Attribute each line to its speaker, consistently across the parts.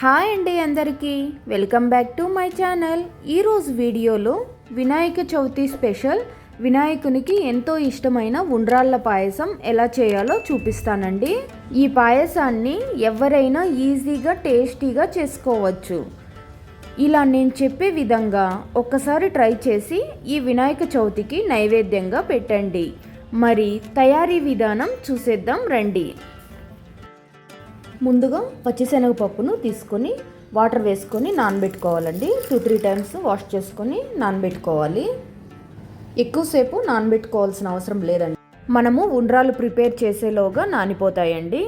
Speaker 1: Hi అండి అందరికీ. Welcome back to my channel. ఈరోజు వీడియోలో వినాయక చవితి స్పెషల్. వినాయకునికి ఎంతో ఇష్టమైన ఉండ్రాళ్ళ పాయసం ఎలా చేయాలో చూపిస్తానండి. ఈ పాయసాన్ని ఎవరైనా ఈజీగా టేస్టీగా చేసుకోవచ్చు. ఇలా నేను చెప్పే విధంగా ఒక్కసారి ట్రై చేసి ఈ వినాయక చవితికి నైవేద్యంగా పెట్టండి. మరి తయారీ విధానం చూసేద్దాం రండి. ముందుగా పచ్చిశనగపప్పును తీసుకొని వాటర్ వేసుకొని నానబెట్టుకోవాలండి. టూ త్రీ టైమ్స్ వాష్ చేసుకొని నానబెట్టుకోవాలి. ఎక్కువసేపు నానబెట్టుకోవాల్సిన అవసరం లేదండి. మనము ఉండ్రాలు ప్రిపేర్ చేసేలోగా నానిపోతాయండి.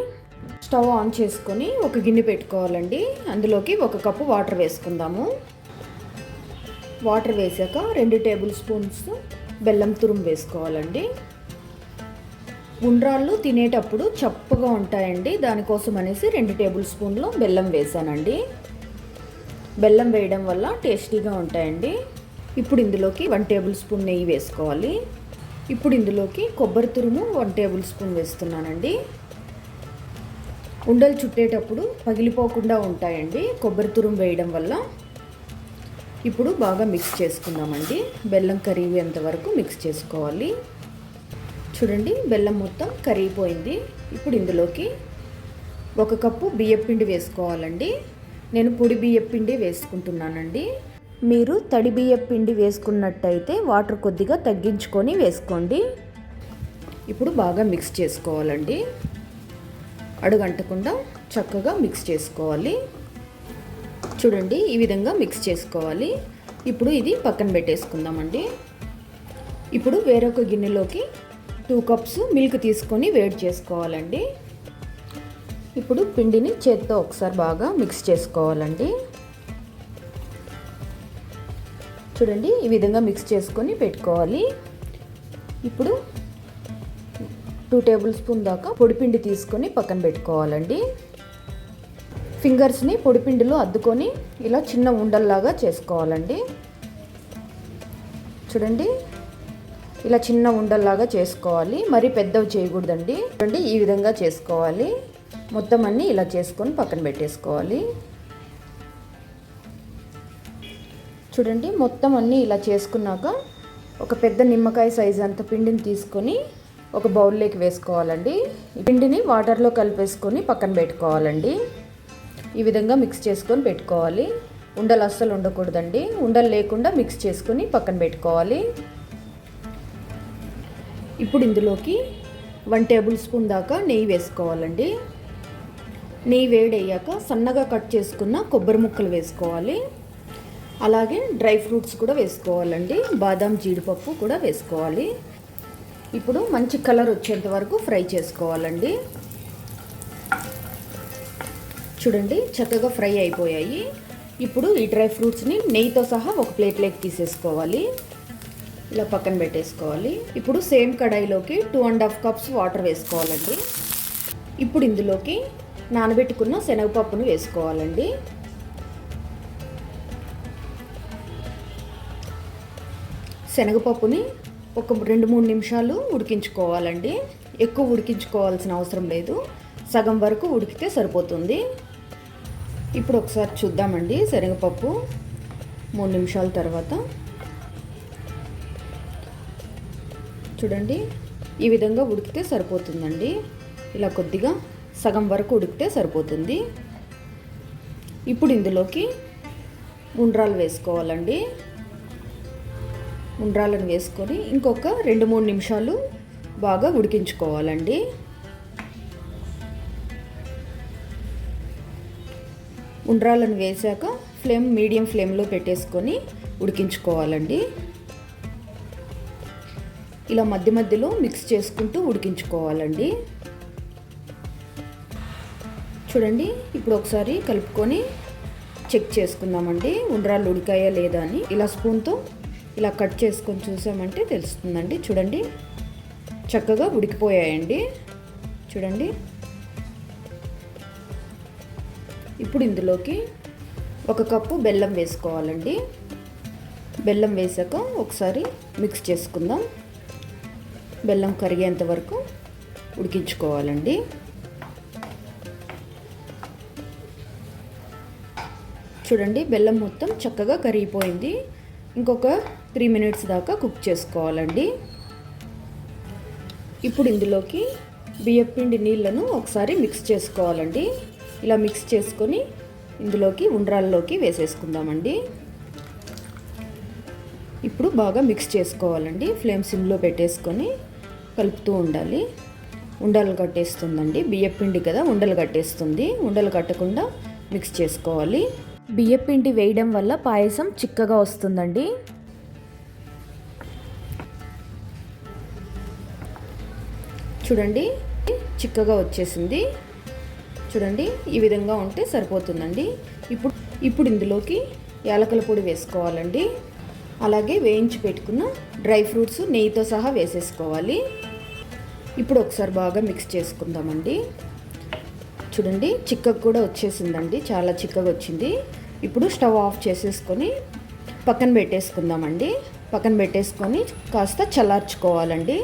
Speaker 1: స్టవ్ ఆన్ చేసుకొని ఒక గిన్నె పెట్టుకోవాలండి. అందులోకి ఒక కప్పు వాటర్ వేసుకుందాము. వాటర్ వేసాక రెండు టేబుల్ స్పూన్స్ బెల్లం తురుము వేసుకోవాలండి. ఉండ్రాళ్ళు తినేటప్పుడు చప్పుగా ఉంటాయండి. దానికోసం అనేసి రెండు టేబుల్ స్పూన్లు బెల్లం వేసానండి. బెల్లం వేయడం వల్ల టేస్టీగా ఉంటాయండి. ఇప్పుడు ఇందులోకి వన్ టేబుల్ స్పూన్ నెయ్యి వేసుకోవాలి. ఇప్పుడు ఇందులోకి కొబ్బరి తురుము వన్ టేబుల్ స్పూన్ వేస్తున్నానండి. ఉండలు చుట్టేటప్పుడు పగిలిపోకుండా ఉంటాయండి. కొబ్బరి తురుము వేయడం వల్ల ఇప్పుడు బాగా మిక్స్ చేసుకుందామండి. బెల్లం కరిగేంత వరకు మిక్స్ చేసుకోవాలి. చూడండి బెల్లం మొత్తం కరిగిపోయింది. ఇప్పుడు ఇందులోకి ఒక కప్పు బియ్యపిండి వేసుకోవాలండి. నేను పొడి బియ్యపిండి వేసుకుంటున్నానండి. మీరు తడి బియ్యపిండి వేసుకున్నట్టయితే వాటర్ కొద్దిగా తగ్గించుకొని వేసుకోండి. ఇప్పుడు బాగా మిక్స్ చేసుకోవాలండి. అడుగంటకుండా చక్కగా మిక్స్ చేసుకోవాలి. చూడండి ఈ విధంగా మిక్స్ చేసుకోవాలి. ఇప్పుడు ఇది పక్కన పెట్టేసుకుందామండి. ఇప్పుడు వేరొక గిన్నెలోకి టూ కప్స్ మిల్క్ తీసుకొని వేడి చేసుకోవాలండి. ఇప్పుడు పిండిని చేత్తో ఒకసారి బాగా మిక్స్ చేసుకోవాలండి. చూడండి ఈ విధంగా మిక్స్ చేసుకొని పెట్టుకోవాలి. ఇప్పుడు టూ టేబుల్ స్పూన్ దాకా పొడిపిండి తీసుకొని పక్కన పెట్టుకోవాలండి. ఫింగర్స్ని పొడిపిండిలో అద్దుకొని ఇలా చిన్న ఉండల్లాగా చేసుకోవాలండి. చూడండి ఇలా చిన్న ఉండల్లాగా చేసుకోవాలి. మరి పెద్దవి చేయకూడదండి. చూడండి ఈ విధంగా చేసుకోవాలి. మొత్తం అన్నీ ఇలా చేసుకొని పక్కన పెట్టేసుకోవాలి. చూడండి మొత్తం అన్నీ ఇలా చేసుకున్నాక ఒక పెద్ద నిమ్మకాయ సైజ్ అంత పిండిని తీసుకొని ఒక బౌల్లోకి వేసుకోవాలండి. పిండిని వాటర్లో కలిపేసుకొని పక్కన పెట్టుకోవాలండి. ఈ విధంగా మిక్స్ చేసుకొని పెట్టుకోవాలి. ఉండలు అస్సలు ఉండకూడదండి. ఉండలు లేకుండా మిక్స్ చేసుకొని పక్కన పెట్టుకోవాలి. ఇప్పుడు ఇందులోకి వన్ టేబుల్ స్పూన్ దాకా నెయ్యి వేసుకోవాలండి. నెయ్యి వేడయ్యాక సన్నగా కట్ చేసుకున్న కొబ్బరి ముక్కలు వేసుకోవాలి. అలాగే డ్రై ఫ్రూట్స్ కూడా వేసుకోవాలండి. బాదం జీడిపప్పు కూడా వేసుకోవాలి. ఇప్పుడు మంచి కలర్ వచ్చేంత వరకు ఫ్రై చేసుకోవాలండి. చూడండి చక్కగా ఫ్రై అయిపోయాయి. ఇప్పుడు ఈ డ్రై ఫ్రూట్స్ని నెయ్యితో సహా ఒక ప్లేట్లోకి తీసేసుకోవాలి. ఇలా పక్కన పెట్టేసుకోవాలి. ఇప్పుడు same కడాయిలోకి two and half cups water వేసుకోవాలండి. ఇప్పుడు ఇందులోకి నానబెట్టుకున్న శనగపప్పును వేసుకోవాలండి. శనగపప్పుని ఒక రెండు మూడు నిమిషాలు ఉడికించుకోవాలండి. ఎక్కువ ఉడికించుకోవాల్సిన అవసరం లేదు. సగం వరకు ఉడికితే సరిపోతుంది. ఇప్పుడు ఒకసారి చూద్దామండి శనగపప్పు. మూడు నిమిషాల తర్వాత చూడండి. ఈ విధంగా ఉడికితే సరిపోతుందండి. ఇలా కొద్దిగా సగం వరకు ఉడికితే సరిపోతుంది. ఇప్పుడు ఇందులోకి ఉండ్రాలు వేసుకోవాలండి. ఉండ్రాలను వేసుకొని ఇంకొక రెండు మూడు నిమిషాలు బాగా ఉడికించుకోవాలండి. ఉండ్రాలను వేసాక ఫ్లేమ్ మీడియం ఫ్లేమ్లో పెట్టేసుకొని ఉడికించుకోవాలండి. ఇలా మధ్య మధ్యలో మిక్స్ చేసుకుంటూ ఉడికించుకోవాలండి. చూడండి ఇప్పుడు ఒకసారి కలుపుకొని చెక్ చేసుకుందామండి. ఉండ్రాలు ఉడికాయా లేదా అని. ఇలా స్పూన్తో ఇలా కట్ చేసుకొని చూసామంటే తెలుస్తుందండి. చూడండి చక్కగా ఉడికిపోయాయండి. చూడండి. ఇప్పుడు ఇందులోకి ఒక కప్పు బెల్లం వేసుకోవాలండి. బెల్లం వేసాక ఒకసారి మిక్స్ చేసుకుందాం. బెల్లం కరిగేంత వరకు ఉడికించుకోవాలండి. చూడండి బెల్లం మొత్తం చక్కగా కరిగిపోయింది. ఇంకొక త్రీ మినిట్స్ దాకా కుక్ చేసుకోవాలండి. ఇప్పుడు ఇందులోకి బియ్యపిండి నీళ్ళను ఒకసారి మిక్స్ చేసుకోవాలండి. ఇలా మిక్స్ చేసుకొని ఇందులోకి ఉండ్రాల్లోకి వేసేసుకుందామండి. ఇప్పుడు బాగా మిక్స్ చేసుకోవాలండి. ఫ్లేమ్ సిమ్లో పెట్టేసుకొని కలుపుతూ ఉండాలి. ఉండలు కట్టేస్తుందండి. బియ్యపిండి కదా ఉండలు కట్టేస్తుంది. ఉండలు కట్టకుండా మిక్స్ చేసుకోవాలి. బియ్యపిండి వేయడం వల్ల పాయసం చిక్కగా వస్తుందండి. చూడండి చిక్కగా వచ్చేసింది. చూడండి ఈ విధంగా ఉంటే సరిపోతుందండి. ఇప్పుడు ఇప్పుడు ఇందులోకి యాలకుల పొడి వేసుకోవాలండి. అలాగే వేయించి పెట్టుకున్న డ్రై ఫ్రూట్స్ నెయ్యితో సహా వేసేసుకోవాలి. ఇప్పుడు ఒకసారి బాగా మిక్స్ చేసుకుందామండి. చూడండి చిక్కకు కూడా వచ్చేసిందండి చాలా చిక్కగా వచ్చింది. ఇప్పుడు స్టవ్ ఆఫ్ చేసేసుకొని పక్కన పెట్టేసుకుందామండి. పక్కన పెట్టేసుకొని కాస్త చల్లార్చుకోవాలండి.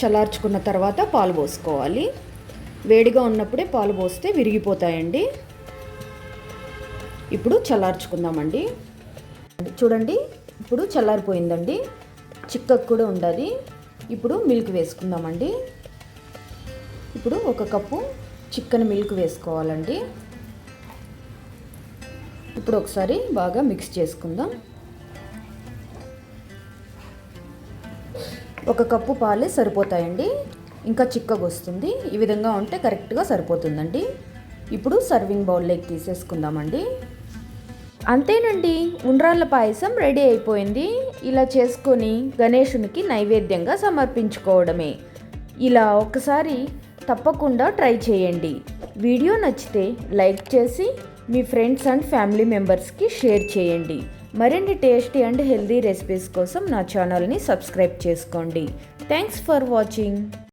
Speaker 1: చల్లార్చుకున్న తర్వాత పాలు పోసుకోవాలి. వేడిగా ఉన్నప్పుడే పాలు పోస్తే విరిగిపోతాయండి. ఇప్పుడు చల్లార్చుకుందామండి. చూడండి ఇప్పుడు చల్లారిపోయిందండి. చిక్కకు కూడా ఉండాలి. ఇప్పుడు మిల్క్ వేసుకుందామండి. ఇప్పుడు ఒక కప్పు చికెన్ మిల్క్ వేసుకోవాలండి. ఇప్పుడు ఒకసారి బాగా మిక్స్ చేసుకుందాం. ఒక కప్పు పాలే సరిపోతాయండి. ఇంకా చిక్కగా వస్తుంది. ఈ విధంగా ఉంటే కరెక్ట్గా సరిపోతుందండి. ఇప్పుడు సర్వింగ్ బౌల్లోకి తీసేసుకుందామండి. అంతేనండి ఉండ్రాళ్ళ పాయసం రెడీ అయిపోయింది. ఇలా చేసుకొని గణేషునికి నైవేద్యంగా సమర్పించుకోవడమే. ఇలా ఒకసారి తప్పకుండా ట్రై చేయండి. వీడియో నచ్చితే లైక్ చేసి మీ ఫ్రెండ్స్ అండ్ ఫ్యామిలీ మెంబర్స్కి షేర్ చేయండి. మరిన్ని టేస్టీ అండ్ హెల్దీ రెసిపీస్ కోసం నా ఛానల్ని సబ్స్క్రైబ్ చేసుకోండి. Thanks for watching.